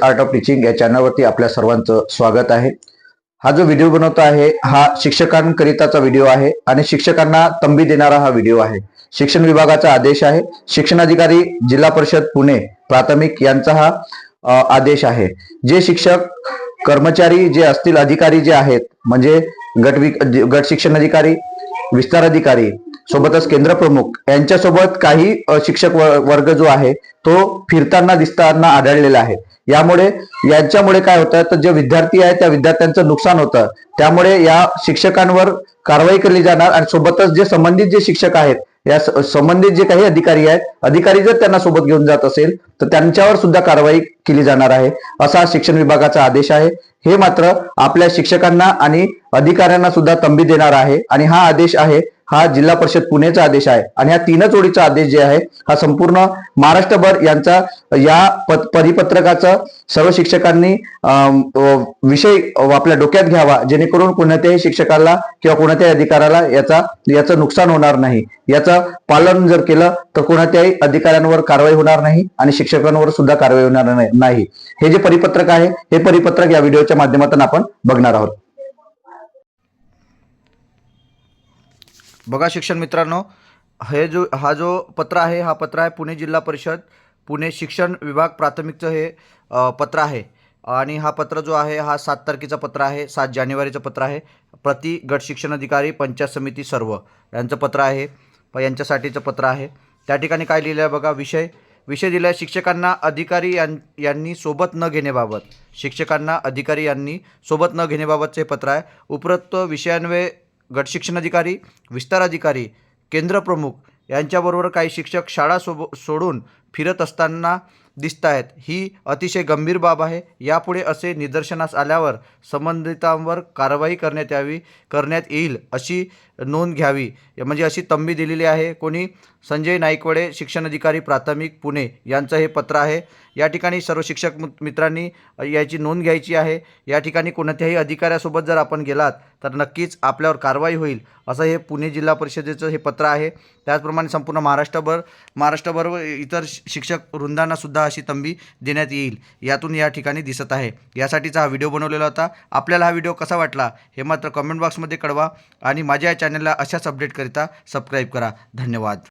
Art of teaching या चॅनलवरती आपल्या सर्वांचं स्वागत आहे. हा जो व्हिडिओ बनवतो आहे हा शिक्षकांकरिताचा व्हिडिओ आहे आणि शिक्षकांना तंबी देणारा हा व्हिडिओ आहे. शिक्षण विभागाचा आदेश आहे. शिक्षणाधिकारी जिल्हा परिषद पुणे प्राथमिक यांचा हा आदेश आहे. जे शिक्षक कर्मचारी जे असतील अधिकारी जे आहेत म्हणजे गट गट शिक्षण अधिकारी विस्तार अधिकारी सोबतच केंद्र प्रमुख यांच्यासोबत काही शिक्षक वर्ग जो आहे तो फिरताना दिसताना आढळलेला आहे. यामुळे यांच्यामुळे काय होतं तर जे विद्यार्थी आहेत त्या विद्यार्थ्यांचं नुकसान होतं. त्यामुळे या शिक्षकांवर कारवाई केली जाणार आणि सोबतच जे संबंधित जे शिक्षक आहेत या संबंधित जे काही अधिकारी आहेत अधिकारी जर त्यांना सोबत घेऊन जात असेल तर त्यांच्यावर सुद्धा कारवाई केली जाणार आहे असा शिक्षण विभागाचा आदेश आहे. हे मात्र आपल्या शिक्षकांना आणि अधिकाऱ्यांना सुद्धा तंबी देणार आहे आणि हा आदेश आहे हा जिल्हा परिषद पुणेचा आदेश आहे आणि हा तीनच ओळीचा आदेश जे आहे हा संपूर्ण महाराष्ट्रभर यांचा या प- परिपत्रकाचा सर्व शिक्षकांनी विषय आपल्या डोक्यात घ्यावा जेणेकरून कोणत्याही शिक्षकाला किंवा कोणत्याही अधिकाऱ्याला याचा याचं नुकसान होणार नाही. याचं पालन जर केलं तर कोणत्याही अधिकाऱ्यांवर कारवाई होणार नाही आणि शिक्षकांवर सुद्धा कारवाई होणार नाही. हे जे परिपत्रक आहे हे परिपत्रक या व्हिडिओच्या माध्यमातून आपण बघणार आहोत. बघा शिक्षण मित्रांनो हे जो हा जो पत्र आहे हा पत्र आहे पुणे जिल्हा परिषद पुणे शिक्षण विभाग प्राथमिकचं हे पत्र आहे. आणि हा पत्र जो आहे हा सात तारखेचा पत्र आहे सात जानेवारीचं पत्र आहे. प्रति गट शिक्षण अधिकारी पंचायत समिती सर्व यांचं पत्र आहे. यांच्यासाठीचं पत्र आहे. त्या ठिकाणी काय लिहिलं आहे बघा विषय विषय दिला आहे शिक्षकांना अधिकारी यां यांनी सोबत न घेण्याबाबत. शिक्षकांना अधिकारी यांनी सोबत न घेण्याबाबतचे हे पत्र आहे. उपरोक्त विषयान्वये गट शिक्षण अधिकारी विस्तार केंद्र प्रमुख यांच्याबरोबर काही शिक्षक शाळा सोब सोडून फिरत असताना दिसत आहेत ही अतिशय गंभीर बाब आहे. यापुढे असे निदर्शनास आल्यावर संबंधितांवर कारवाई करण्यात यावी करण्यात येईल अशी नोंद घ्यावी. म्हणजे अशी तंबी दिलेली आहे. कोणी संजय नाईकवडे शिक्षण अधिकारी प्राथमिक पुणे यांचं हे पत्र आहे. या ठिकाणी सर्व शिक्षक मित्रांनी याची नोंद घ्यायची आहे. या ठिकाणी कोणत्याही अधिकाऱ्यासोबत जर आपण गेलात तर नक्कीच आपल्यावर कारवाई होईल असं हे पुणे जिल्हा परिषदेचं हे पत्र आहे. त्याचप्रमाणे संपूर्ण महाराष्ट्रभर महाराष्ट्रभर व इतर शिक्षक वृंदांनासुद्धा अशी तंबी देण्यात येईल यातून या ठिकाणी दिसत आहे. यासाठीचा हा व्हिडिओ बनवलेला होता. आपल्याला हा व्हिडिओ कसा वाटला हे मात्र कमेंट बॉक्समध्ये कळवा आणि माझ्या या चॅनलला अशाच अपडेटकरिता सबस्क्राईब करा. धन्यवाद.